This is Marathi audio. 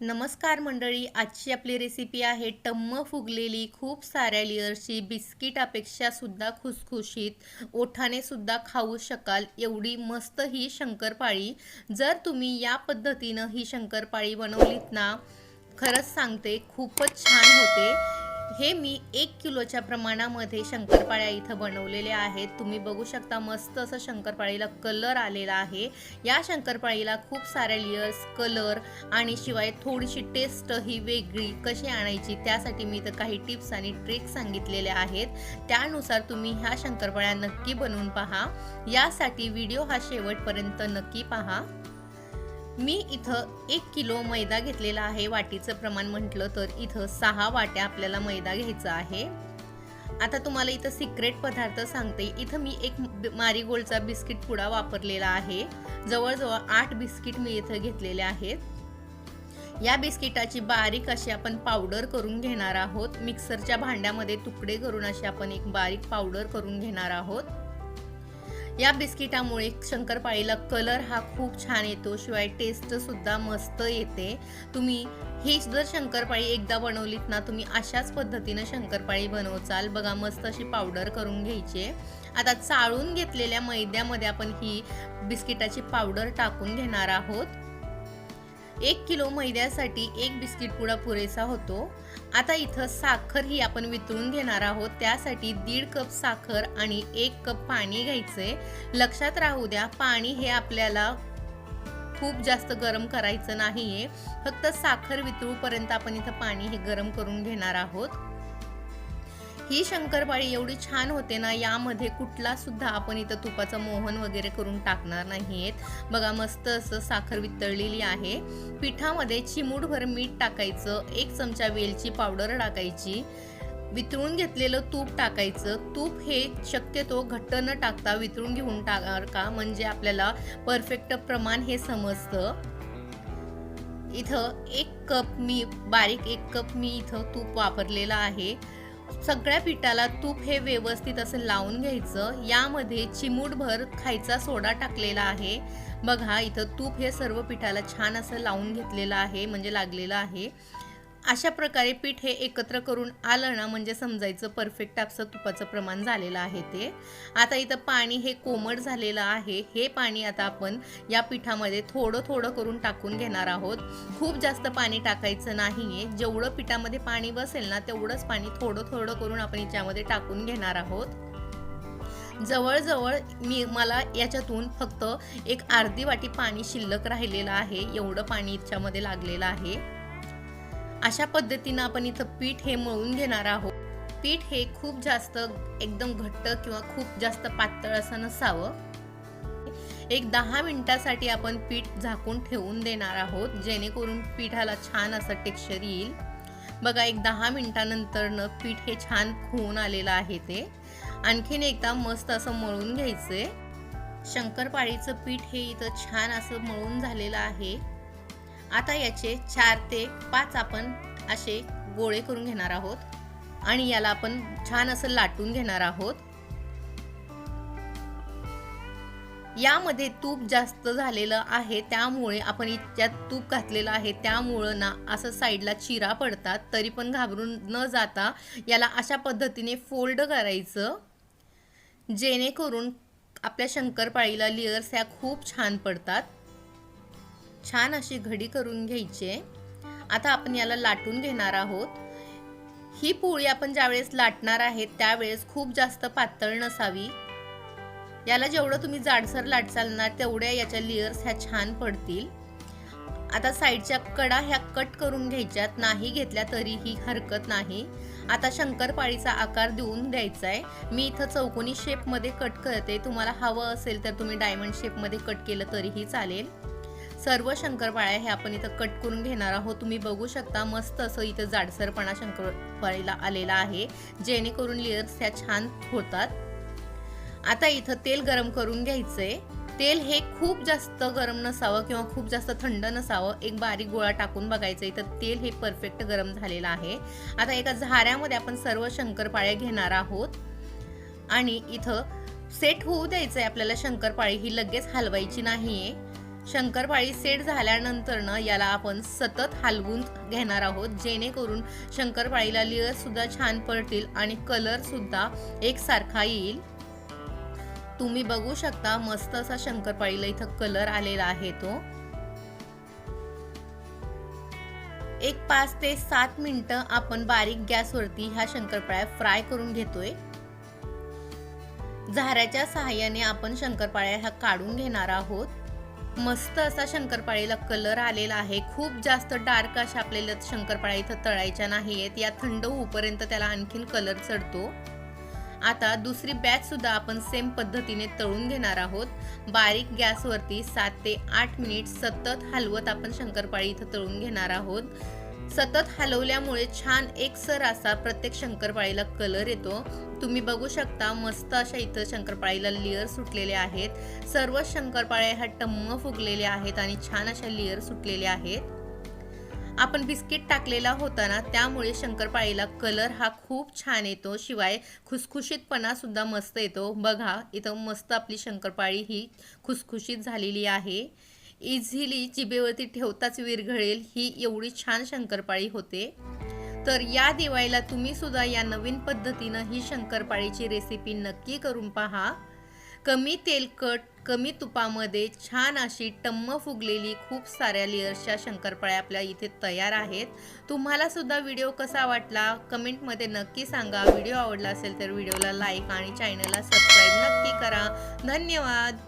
नमस्कार मंडळी आजची आपली रेसिपी आहे टम्म फुगलेली खूप साऱ्या लेअरची बिस्किटापेक्षा सुद्धा खुसखुशीत. ओठाने सुद्धा खाऊ शकाल एवढी मस्त ही शंकरपाळी. जर तुम्ही या पद्धतीनं ही शंकरपाळी बनवलीत ना खरंच सांगते खूपच छान होते. हे मी एक किलोच्या प्रमाणामध्ये शंकरपाळ्या इथं बनवलेल्या आहेत. तुम्ही बघू शकता मस्त असं शंकरपाळीला कलर आलेला आहे. या शंकरपाळीला खूप साऱ्या लेयर्स कलर आणि शिवाय थोडीशी टेस्ट ही वेगळी कशी आणायची त्यासाठी मी इथं काही टिप्स आणि ट्रिक्स सांगितलेल्या आहेत. त्यानुसार तुम्ही ह्या शंकरपाळ्या नक्की बनवून पहा. यासाठी व्हिडिओ हा शेवटपर्यंत नक्की पहा. मी इथं एक किलो मैदा घेतलेला आहे. वाटीचं प्रमाण म्हटलं तर इथं सहा वाट्या आपल्याला मैदा घ्यायचा आहे. आता तुम्हाला इथं सिक्रेट पदार्थ सांगते. इथं मी एक मारीगोल्डचा बिस्किट पुडा वापरलेला आहे. जवळजवळ आठ बिस्किट मी इथं घेतलेले आहेत. या बिस्किटाची बारीक अशी आपण पावडर करून घेणार आहोत. मिक्सरच्या भांड्यामध्ये तुकडे करून अशी आपण एक बारीक पावडर करून घेणार आहोत. या बिस्किटामुळे शंकरपाळीला कलर हा खूप छान येतो शिवाय टेस्ट सुद्धा मस्त येते. तुम्ही ही जर शंकरपाळी एकदा बनवलीत ना तुम्ही अशाच पद्धतीनं शंकरपाळी बनवचाल. बघा मस्त अशी पावडर करून घ्यायची आता चाळून घेतलेल्या मैद्यामध्ये आपण ही बिस्किटाची पावडर टाकून घेणार आहोत. एक किलो मैद्यासाठी एक बिस्किट पुडा पुरेसा होतो. आता इथं साखर ही आपण वितळून घेणार आहोत. त्यासाठी दीड कप साखर आणि एक कप पाणी घ्यायचंय लक्षात राहू द्या पाणी हे आपल्याला खूप जास्त गरम करायचं नाहीये. फक्त साखर वितळूपर्यंत आपण इथं पाणी हे गरम करून घेणार आहोत. ही शंकरपाळी एवढी छान होते ना यामध्ये कुठला सुद्धा आपण इथं तुपाचं मोहन वगैरे करून टाकणार नाहीयेत. बघा मस्त असं साखर वितळलेली आहे. पिठामध्ये चिमूटभर मीठ टाकायचं एक चमचा वेलची पावडर टाकायची वितळून घेतलेलं तूप टाकायचं. तूप हे शक्यतो घट्ट न टाकता वितळून घेऊन टाका का? म्हणजे आपल्याला परफेक्ट प्रमाण हे समजतं. इथं एक कप मी बारीक एक कप मी इथं तूप वापरलेलं आहे. सगळ्या पिठाला तूप हे व्यवस्थित असं लावून घ्यायचं. यामध्ये चिमूटभर खायचा सोडा टाकलेला आहे. बघा इथं तूप हे सर्व पिठाला छान असं लावून घेतलेलं आहे म्हणजे लागलेलं आहे. अशा प्रकारे पीठ हे एकत्र करून आलं ना म्हणजे समजायचं परफेक्ट आपसं तुपाचं प्रमाण झालेलं आहे ते. आता इथं पाणी हे कोमट झालेलं आहे. हे पाणी आता आपण या पिठामध्ये थोडं थोडं करून टाकून घेणार आहोत. खूप जास्त पाणी टाकायचं नाही आहे जेवढं पिठामध्ये पाणी बसेल ना तेवढंच पाणी थोडं थोडं करून आपण याच्यामध्ये टाकून घेणार आहोत. जवळजवळ मी मला याच्यातून फक्त एक अर्धी वाटी पाणी शिल्लक राहिलेलं आहे. एवढं पाणी याच्यामध्ये लागलेलं आहे. अशा पद्धतीनं आपण इथं पीठ हे मळून घेणार आहोत. पीठ हे खूप जास्त एकदम घट्ट किंवा खूप जास्त पातळ असं नसावं. एक दहा मिनिटासाठी आपण पीठ झाकून ठेवून देणार आहोत जेणेकरून पिठाला छान असं टेक्स्चर येईल. बघा एक दहा मिनिटानंतरनं पीठ हे छान होऊन आलेलं आहे ते. आणखीन एकदा मस्त असं मळून घ्यायचंय. शंकरपाळीचं पीठ हे इथं छान असं मळून झालेलं आहे. आता याचे चार ते पाच आपण असे गोळे करून घेणार आहोत. आणि याला आपण छान असं लाटून घेणार आहोत. यामध्ये तूप जास्त झालेलं आहे त्यामुळे आपण इतक्यात तूप घातलेलं आहे. त्यामुळं ना असं साईडला चिरा पडतात तरी पण घाबरून न जाता याला अशा पद्धतीने फोल्ड करायचं. जेणेकरून आपल्या शंकरपाळीला लेयर्स ह्या खूप छान पडतात. छान अशी घडी करून घ्यायची. आहे आता आपण याला लाटून घेणार आहोत. ही पोळी आपण ज्यावेळेस लाटणार आहे त्यावेळेस खूप जास्त पातळ नसावी. याला जेवढं तुम्ही जाडसर लाटचाल ना तेवढ्या याच्या लेयर्स ह्या छान पडतील. आता साईडच्या कडा ह्या कट करून घ्यायच्यात नाही घेतल्या तरीही हरकत नाही. आता शंकरपाळीचा आकार देऊन द्यायचा आहे मी इथं चौकोनी शेपमध्ये कट करते. तुम्हाला हवं असेल तर तुम्ही डायमंड शेपमध्ये कट केलं तरीही चालेल. सर्व शंकरपाळ्या हे आपण इथं कट करून घेणार आहोत. तुम्ही बघू शकता मस्त असं इथं जाडसरपणा शंकरपाळीला आलेला आहे. जेणेकरून लेअर्स ह्या छान होतात. आता इथं तेल गरम करून घ्यायचंय. तेल हे खूप जास्त गरम नसावं किंवा खूप जास्त थंड नसावं. एक बारीक गोळा टाकून बघायचं. इथं तेल हे परफेक्ट गरम झालेलं आहे. आता एका झाऱ्यामध्ये आपण सर्व शंकरपाळ्या घेणार आहोत. आणि इथं सेट होऊ द्यायचं आहे आपल्याला शंकरपाळी. ही लगेच हलवायची नाहीये. शंकरपाळी सेट झाल्यानंतर ना याला आपण सतत हलवून घेणार आहोत. जेणेकरून शंकरपाळीला लेअरसुद्धा छान पडतील आणि कलर सुद्धा एकसारखा येईल. तुम्ही बघू शकता मस्त असा शंकरपाळीला इथं कलर आलेला आहे तो. एक पाच ते सात मिनटं आपण बारीक गॅसवरती ह्या शंकरपाळ्या फ्राय करून घेतोय. झाऱ्याच्या सहाय्याने आपण शंकरपाळ्या ह्या काढून घेणार आहोत. मस्त असा शंकरपाळीला कलर आलेला आहे. खूप जास्त डार्क अशा आपल्याला शंकरपाळ्या इथं तळायच्या नाही आहेत या थंड होऊपर्यंत त्याला आणखीन कलर चढतो. आता दुसरी बॅच सुद्धा आपण सेम पद्धतीने तळून घेणार आहोत. बारीक गॅसवरती सात ते आठ मिनिट सतत हलवत आपण शंकरपाळी इथं तळून घेणार आहोत. सतत हलवल्यामुळे छान एकसर असा प्रत्येक शंकरपाळीला कलर येतो. तुम्ही बघू शकता मस्त अशा इथं शंकरपाळीला लेअर सुटलेले आहेत. सर्व शंकरपाळ्या ह्या टम्म फुगलेले आहेत आणि छान अशा लेअर सुटलेल्या आहेत. आपण बिस्किट टाकलेला होता ना त्यामुळे शंकरपाळीला कलर हा खूप छान येतो. शिवाय खुसखुशीतपणा सुद्धा मस्त येतो. बघा इथं मस्त आपली शंकरपाळी ही खुसखुशीत झालेली आहे. इझिली जिबेवरती ठेवताच विरघळेल ही एवढी छान शंकरपाळी होते. तर या दिवाळीला तुम्ही सुद्धा या नवीन पद्धतीनं ही शंकरपाळीची रेसिपी नक्की करून पहा. कमी तेलकट कमी तुपामध्ये छान अशी टम्म फुगलेली खूप साऱ्या लेअर्सच्या शंकरपाळ्या आपल्या इथे तयार आहेत. तुम्हाला सुद्धा व्हिडिओ कसा वाटला? कमेंटमध्ये नक्की सांगा. व्हिडिओ आवडला असेल तर व्हिडिओला लाईक आणि चॅनलला सबस्क्राईब नक्की करा. धन्यवाद!